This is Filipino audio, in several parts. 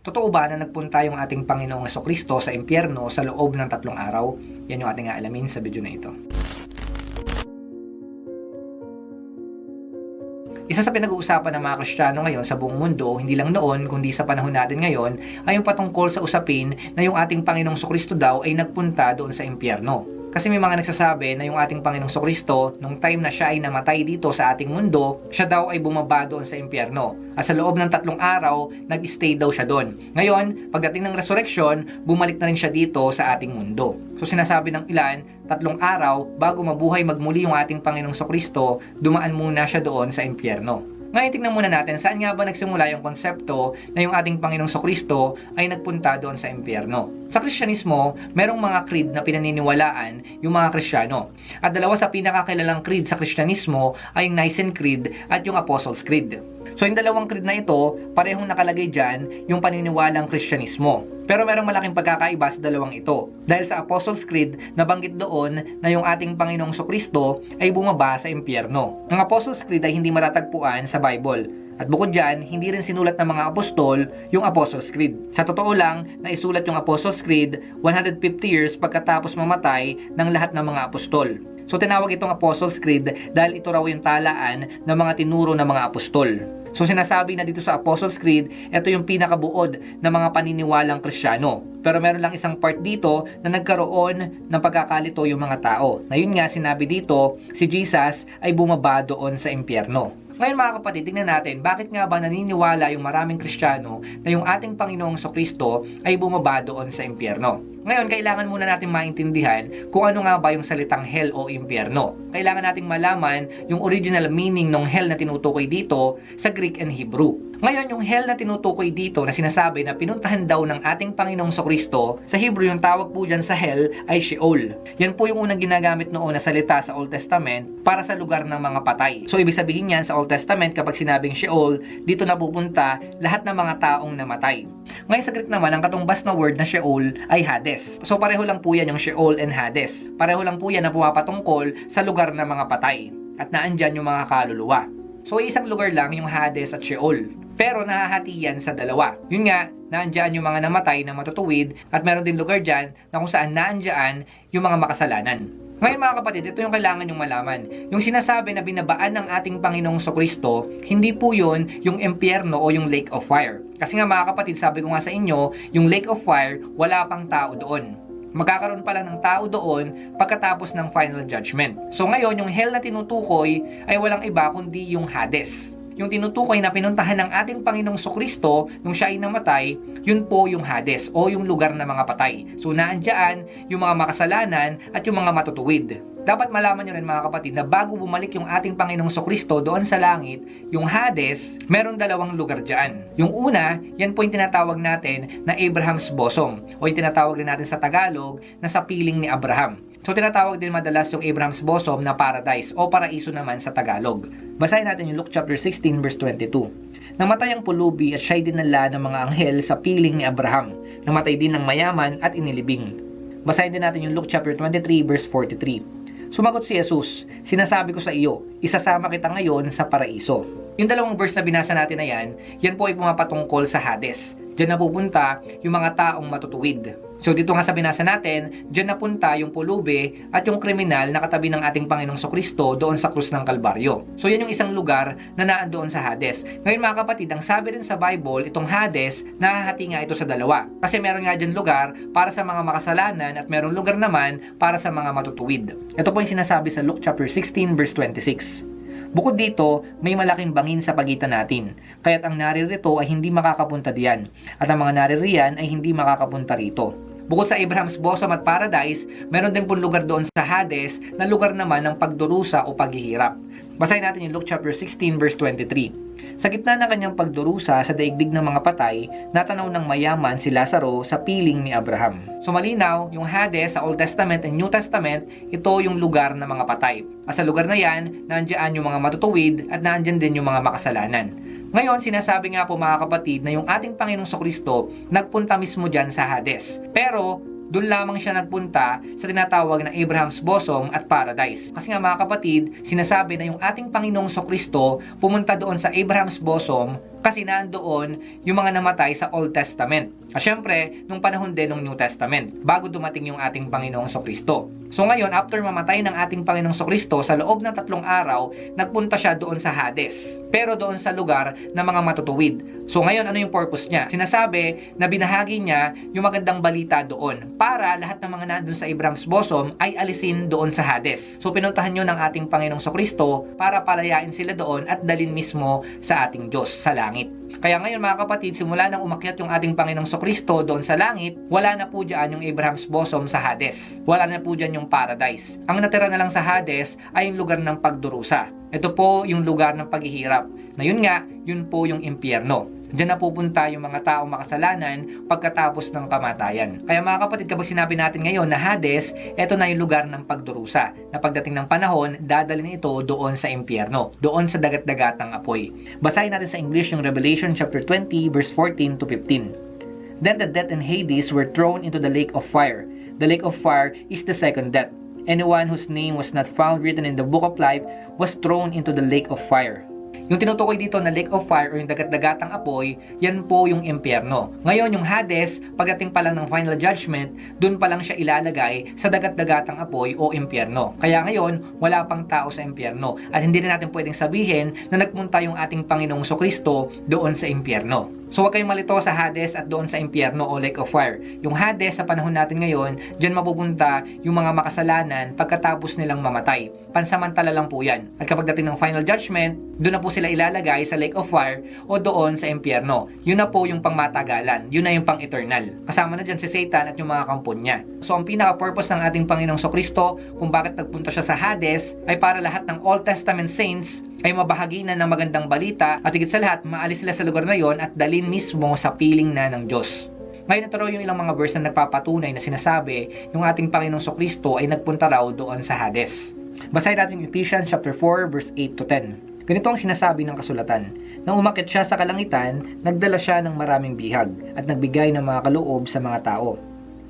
Totoo ba na nagpunta yung ating Panginoong Kristo sa impyerno sa loob ng tatlong araw? Yan yung ating aalamin sa video na ito. Isa sa pinag-uusapan ng mga Kristiyano ngayon sa buong mundo, hindi lang noon, kundi sa panahon natin ngayon, ay yung patungkol sa usapin na yung ating Panginoong Kristo daw ay nagpunta doon sa impyerno. Kasi may mga nagsasabi na yung ating Panginoong Kristo, nung time na siya ay namatay dito sa ating mundo, siya daw ay bumaba doon sa impyerno. At sa loob ng tatlong araw, nag-stay daw siya doon. Ngayon, pagdating ng resurrection, bumalik na rin siya dito sa ating mundo. So sinasabi ng ilan, tatlong araw, bago mabuhay magmuli yung ating Panginoong Kristo, dumaan muna siya doon sa impyerno. Ngayon tingnan muna natin saan nga ba nagsimula yung konsepto na yung ating Panginoong Kristo ay nagpunta doon sa impyerno. Sa Kristyanismo, merong mga creed na pinaniniwalaan yung mga Kristiyano. At dalawa sa pinakakilalang creed sa Kristyanismo ay yung Nicene Creed at yung Apostles' Creed. So yung dalawang creed na ito, parehong nakalagay dyan yung paniniwalang Kristyanismo. Pero merong malaking pagkakaiba sa dalawang ito. Dahil sa Apostles' Creed, nabanggit doon na yung ating Panginoong Kristo ay bumaba sa impyerno. Ang Apostles' Creed ay hindi matatagpuan sa Bible. At bukod dyan, hindi rin sinulat ng mga apostol yung Apostles' Creed. Sa totoo lang, naisulat yung Apostles' Creed 150 years pagkatapos mamatay ng lahat ng mga apostol. So tinawag itong Apostles' Creed dahil ito raw yung talaan ng mga tinuro ng mga apostol. So sinasabi na dito sa Apostles' Creed, ito yung pinakabuod ng mga paniniwalang Kristiyano. Pero meron lang isang part dito na nagkaroon ng pagkakalito yung mga tao. Na yun nga sinabi dito, si Jesus ay bumaba doon sa impyerno. Ngayon mga kapatid, tingnan natin bakit nga ba naniniwala yung maraming Kristiyano na yung ating Panginoong Kristo ay bumaba doon sa impyerno. Ngayon, kailangan muna natin maintindihan kung ano nga ba yung salitang hell o impyerno. Kailangan nating malaman yung original meaning ng hell na tinutukoy dito sa Greek and Hebrew. Ngayon, yung hell na tinutukoy dito na sinasabi na pinuntahan daw ng ating Panginoong Kristo, sa Hebrew yung tawag po dyan sa hell ay Sheol. Yan po yung unang ginagamit noon na salita sa Old Testament para sa lugar ng mga patay. So, ibig sabihin yan sa Old Testament kapag sinabing Sheol, dito napupunta lahat ng mga taong namatay. Ngayon sa Greek naman, ang katumbas na word na Sheol ay Hades. So, pareho lang po yan yung Sheol and Hades. Pareho lang po yan na pumapatungkol sa lugar ng mga patay. At naandyan yung mga kaluluwa. So, isang lugar lang yung Hades at Sheol. Pero nahahati yan sa dalawa. Yun nga, naandyan yung mga namatay na matutuwid at meron din lugar dyan na kung saan naandyan yung mga makasalanan. Ngayon mga kapatid, ito yung kailangan yung malaman. Yung sinasabi na binabaan ng ating Panginoong Kristo, hindi po yun yung impyerno o yung lake of fire. Kasi nga mga kapatid, sabi ko nga sa inyo, yung lake of fire, wala pang tao doon magkakaroon pa lang ng tao doon pagkatapos ng final judgment. So ngayon, yung hell na tinutukoy ay walang iba kundi yung Hades. Yung tinutukoy na pinuntahan ng ating Panginoong Kristo nung siya ay namatay, yun po yung Hades o yung lugar ng mga patay. So naandyan yung mga makasalanan at yung mga matutuwid. Dapat malaman nyo rin mga kapatid na bago bumalik yung ating Panginoong Kristo doon sa langit, yung Hades, meron dalawang lugar dyan. Yung una, yan po yung tinatawag natin na Abraham's bosom o yung tinatawag din natin sa Tagalog na sa piling ni Abraham. So tinatawag din madalas yung Abraham's bosom na paradise o paraiso naman sa Tagalog. Basahin natin yung Luke chapter 16 verse 22. Namatay ang pulubi at siya'y dinala ng mga anghel sa piling ni Abraham. Namatay din ng mayaman at inilibing. Basahin din natin yung Luke chapter 23 verse 43. Sumagot si Jesus, sinasabi ko sa iyo, isasama kita ngayon sa paraiso. Yung dalawang verse na binasa natin na yan, yan po ay pumapatungkol sa Hades. Diyan napupunta yung mga taong matutuwid. So dito nga sa binasa natin, diyan napunta yung pulube at yung kriminal na katabi ng ating Panginoong Kristo doon sa krus ng Kalbaryo. So yan yung isang lugar na naandoon sa Hades. Ngayon mga kapatid, ang sabi rin sa Bible, itong Hades, nahahati nga ito sa dalawa. Kasi meron nga dyan lugar para sa mga makasalanan at meron lugar naman para sa mga matutuwid. Ito po yung sinasabi sa Luke chapter 16 verse 26. Bukod dito, may malaking bangin sa pagitan natin, kaya't ang naririto ay hindi makakapunta diyan, at ang mga naririyan ay hindi makakapunta rito. Bukod sa Abraham's bosom at paradise, meron din po lugar doon sa Hades na lugar naman ng pagdurusa o paghihirap. Basahin natin yung Luke chapter 16 verse 23. Sa gitna ng kanyang pagdurusa sa daigdig ng mga patay, natanaw ng mayaman si Lazaro sa piling ni Abraham. So malinaw, yung Hades sa Old Testament and New Testament, ito yung lugar ng mga patay. At sa lugar na yan, nandiyan yung mga matutuwid at nandiyan din yung mga makasalanan. Ngayon, sinasabi nga po mga kapatid na yung ating Panginoong Kristo nagpunta mismo dyan sa Hades. Pero, doon lamang siya nagpunta sa tinatawag na Abraham's bosom at paradise. Kasi nga mga kapatid, sinasabi na yung ating Panginoong Kristo pumunta doon sa Abraham's bosom Kasi nandoon yung mga namatay sa Old Testament. At syempre, nung panahon din ng New Testament, bago dumating yung ating Panginoong Kristo. So ngayon, after mamatay ng ating Panginoong Kristo, sa loob ng tatlong araw, nagpunta siya doon sa Hades. Pero doon sa lugar ng mga matutuwid. So ngayon, ano yung purpose niya? Sinasabi na binahagi niya yung magandang balita doon para lahat ng mga nandun sa Abraham's bosom ay alisin doon sa Hades. So pinuntahan nyo ng ating Panginoong Kristo para palayain sila doon at dalin mismo sa ating Diyos sa langit. Kaya ngayon mga kapatid, simula nang umakyat yung ating Panginoong Kristo doon sa langit, wala na po dyan yung Abraham's bosom sa Hades. Wala na po dyan yung paradise. Ang natira na lang sa Hades ay yung lugar ng pagdurusa. Ito po yung lugar ng paghihirap. Na yun nga, yun po yung impyerno. Diyan na pupunta yung mga taong makasalanan pagkatapos ng kamatayan. Kaya mga kapatid, kapag sinabi natin ngayon na Hades, ito na yung lugar ng pagdurusa. Na pagdating ng panahon, dadalhin ito doon sa impyerno, doon sa dagat-dagatang apoy. Basahin natin sa English yung Revelation chapter 20 verse 14 to 15. Then the death and Hades were thrown into the lake of fire. The lake of fire is the second death. Anyone whose name was not found written in the book of life was thrown into the lake of fire. Yung tinutukoy dito na lake of fire o yung dagat-dagatang apoy, yan po yung impyerno. Ngayon, yung Hades, pagdating pa lang ng final judgment, dun pa lang siya ilalagay sa dagat-dagatang apoy o impyerno. Kaya ngayon, wala pang tao sa impyerno. At hindi rin natin pwedeng sabihin na nagpunta yung ating Panginoong Kristo doon sa impyerno. So huwag kayong malito sa Hades at doon sa impyerno o lake of fire. Yung Hades sa panahon natin ngayon, dyan mapupunta yung mga makasalanan pagkatapos nilang mamatay. Pansamantala lang po yan. At kapag dating ng final judgment, doon na po sila ilalagay sa lake of fire o doon sa impyerno. Yun na po yung pangmatagalan. Yun na yung pang-eternal. Kasama na dyan si Satan at yung mga kampon niya. So ang pinaka-purpose ng ating Panginoong Kristo kung bakit nagpunta siya sa Hades ay para lahat ng Old Testament saints ay mabahaginan ng magandang balita at higit sa lahat maalis sila sa lugar na yon at dalin mismo sa piling na ng Diyos. Ngayon ito raw yung ilang mga verse na nagpapatunay na sinasabi yung ating Panginoong Kristo ay nagpunta raw doon sa Hades. Basahin natin Ephesians chapter 4 verse 8 to 10. Ganito ang sinasabi ng kasulatan. Nang umakit siya sa kalangitan, nagdala siya ng maraming bihag at nagbigay ng mga kaloob sa mga tao.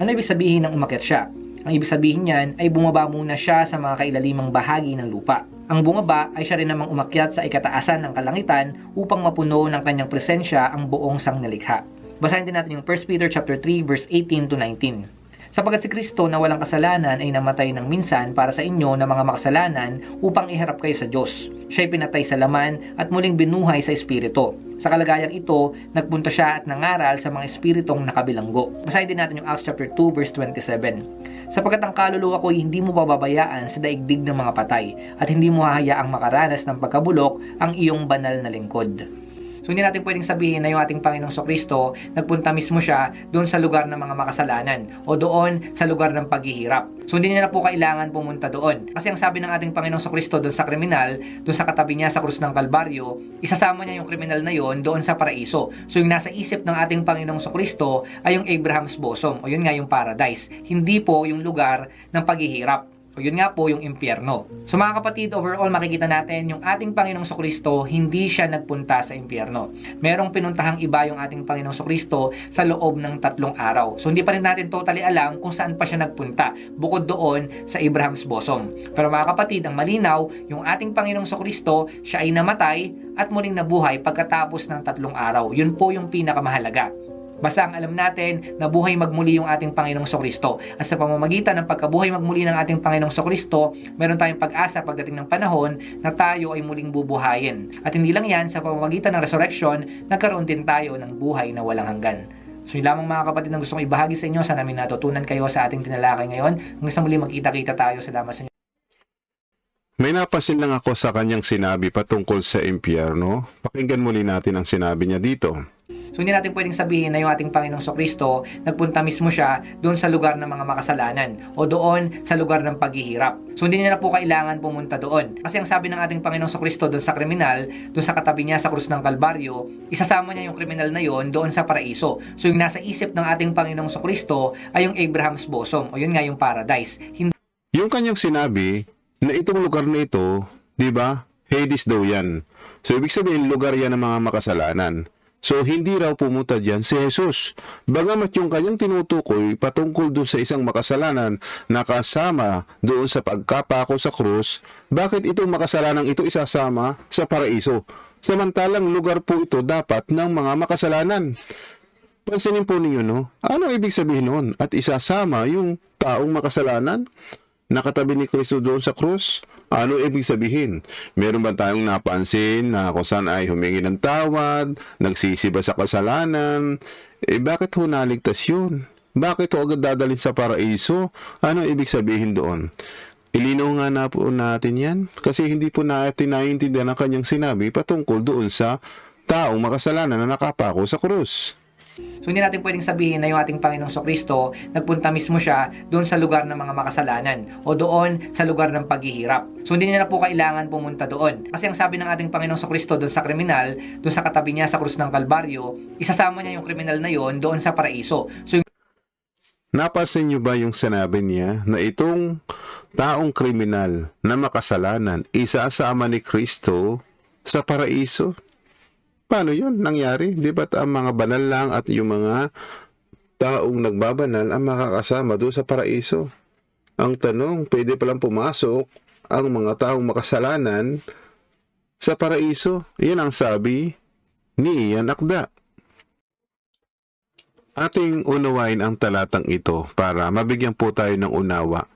Ano ibig sabihin ng umakit siya? Ang ibig sabihin niyan ay bumaba muna siya sa mga kailalimang bahagi ng lupa. Ang bumaba ay siya rin namang umakyat sa ikataasan ng kalangitan upang mapuno ng kanyang presensya ang buong sangnilikha. Basahin din natin yung 1 Peter chapter 3 verse 18 to 19. Sapagkat si Kristo na walang kasalanan ay namatay ng minsan para sa inyo na mga makasalanan upang iharap kayo sa Diyos. Siya'y pinatay sa laman at muling binuhay sa Espiritu. Sa kalagayang ito, nagpunta siya at nangaral sa mga espiritong nakabilanggo. Basahin din natin yung Acts chapter 2 verse 27. Sapagkat ang kaluluwa ko ay hindi mo bababayaan sa daigdig ng mga patay at hindi mo hahayaang makaranas ng pagkabulok ang iyong banal na lingkod. So hindi natin pwedeng sabihin na yung ating Panginoong Kristo nagpunta mismo siya doon sa lugar ng mga makasalanan o doon sa lugar ng paghihirap. So hindi niya na po kailangan pumunta doon. Kasi ang sabi ng ating Panginoong Kristo doon sa kriminal, doon sa katabi niya sa krus ng Kalbaryo, isasama niya yung kriminal na yon doon sa paraiso. So yung nasa isip ng ating Panginoong Kristo ay yung Abraham's bosom o yun nga yung paradise. Hindi po yung lugar ng paghihirap. Yun nga po yung impyerno. So mga kapatid, overall makikita natin yung ating Panginoong Kristo hindi siya nagpunta sa impyerno. Merong pinuntahang iba yung ating Panginoong Kristo sa loob ng tatlong araw. So hindi pa rin natin totally alam kung saan pa siya nagpunta bukod doon sa Abraham's bosom. Pero mga kapatid, ang malinaw, yung ating Panginoong Kristo, siya ay namatay at muling nabuhay pagkatapos ng tatlong araw. Yun po yung pinakamahalaga. Basta ang alam natin na buhay magmuli yung ating Panginoong Kristo. At sa pamamagitan ng pagkabuhay magmuli ng ating Panginoong Kristo, meron tayong pag-asa pagdating ng panahon na tayo ay muling bubuhayin. At hindi lang yan, sa pamamagitan ng resurrection, nagkaroon din tayo ng buhay na walang hanggan. So yun lamang mga kapatid na gusto kong ibahagi sa inyo. Sana may natutunan kayo sa ating tinalakay ngayon. Hanggang sa muli magkita-kita tayo. Salamat sa inyo. May napansin lang ako sa kanyang sinabi patungkol sa impyerno. Pakinggan muli natin ang sinabi niya dito. So hindi natin pwedeng sabihin na yung ating Panginoong Kristo nagpunta mismo siya doon sa lugar ng mga makasalanan o doon sa lugar ng paghihirap. So hindi niya na po kailangan pumunta doon. Kasi ang sabi ng ating Panginoong Kristo doon sa kriminal, doon sa katabi niya sa krus ng Kalbaryo, isasama niya yung kriminal na yon doon sa paraiso. So yung nasa isip ng ating Panginoong Kristo ay yung Abraham's bosom o yun nga yung paradise. Hindi Yung kanyang sinabi na itong lugar na ito, di ba, Hades daw yan. So ibig sabihin lugar yan ng mga makasalanan. So hindi raw pumunta diyan si Jesus. Bagamat yung kanyang tinutukoy patungkol doon sa isang makasalanan na kasama doon sa pagkapako sa krus, bakit itong makasalanang ito isasama sa paraiso? Samantalang lugar po ito dapat ng mga makasalanan. Pansinin po ninyo, no? Ano ibig sabihin noon? At isasama yung taong makasalanan? Nakatabi ni Kristo doon sa krus? Ano ibig sabihin? Meron ba tayong napansin na kung saan ay humingi ng tawad, nagsisi ba sa kasalanan? Eh bakit ho naligtas yun? Bakit ho agad dadalhin sa paraiso? Ano ibig sabihin doon? Ilinaw nga na po natin yan kasi hindi po natin naiintindihan ang kanyang sinabi patungkol doon sa taong makasalanan na nakapako sa krus. So hindi natin pwedeng sabihin na yung ating Panginoong Kristo nagpunta mismo siya doon sa lugar ng mga makasalanan o doon sa lugar ng paghihirap. So hindi na po kailangan pumunta doon. Kasi ang sabi ng ating Panginoong Kristo doon sa kriminal, doon sa katabi niya sa krus ng Kalbaryo, isasama niya yung kriminal na yon doon sa paraiso. So yung Napansin niyo ba yung sinabi niya na itong taong kriminal na makasalanan isasama ni Kristo sa paraiso? Paano yun nangyari? Di ba't ang mga banal lang at yung mga taong nagbabanal ang makakasama doon sa paraiso? Ang tanong, pwede palang pumasok ang mga taong makasalanan sa paraiso? Yan ang sabi ni Ian Akda. Ating unawain ang talatang ito para mabigyan po tayo ng unawa.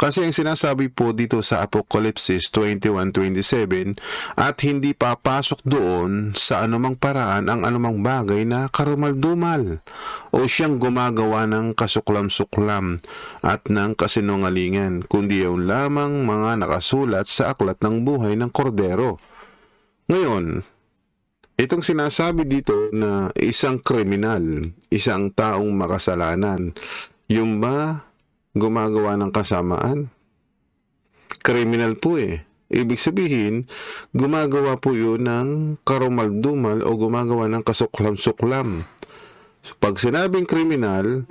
Kasi ang sinasabi po dito sa Apokalipsis 21.27 at hindi papasok doon sa anumang paraan ang anumang bagay na karumaldumal o siyang gumagawa ng kasuklam-suklam at ng kasinungalingan kundi yung lamang mga nakasulat sa aklat ng buhay ng kordero. Ngayon, Itong sinasabi dito na isang kriminal, isang taong makasalanan, yung ba gumagawa ng kasamaan? Kriminal po eh. Ibig sabihin, gumagawa po yun ng karumaldumal o gumagawa ng kasuklam-suklam. Pag sinabing kriminal,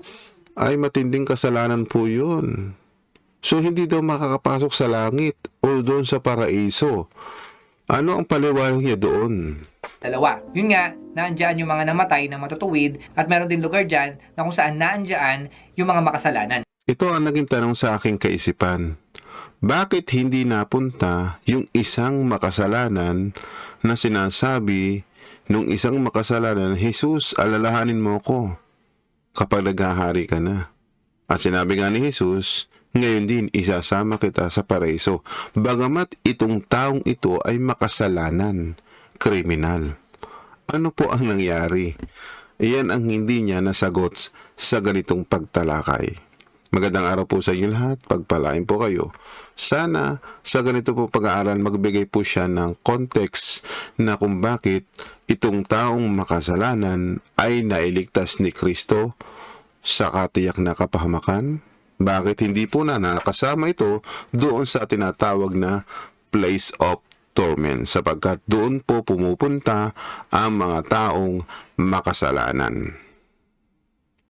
ay matinding kasalanan po yun. So, hindi daw makakapasok sa langit o doon sa paraiso. Ano ang paliwanag niya doon? dalawa. Yun nga, naandyan yung mga namatay na matutuwid at meron din lugar dyan na kung saan naandyan yung mga makasalanan. Ito ang naging tanong sa aking kaisipan. Bakit hindi napunta yung isang makasalanan na sinasabi nung isang makasalanan, Jesus, alalahanin mo ko kapag naghahari ka na. At sinabi nga ni Jesus, ngayon din isasama kita sa paraiso. Bagamat itong taong ito ay makasalanan, kriminal. Ano po ang nangyari? Iyan ang hindi niya nasagot sa ganitong pagtalakay. Magandang araw po sa inyo lahat. Pagpalain po kayo. Sana sa ganito po pag-aaral magbigay po siya ng context na kung bakit itong taong makasalanan ay nailigtas ni Kristo sa katiyak na kapahamakan. Bakit hindi po na nakasama ito doon sa tinatawag na place of torment sapagkat doon po pumupunta ang mga taong makasalanan.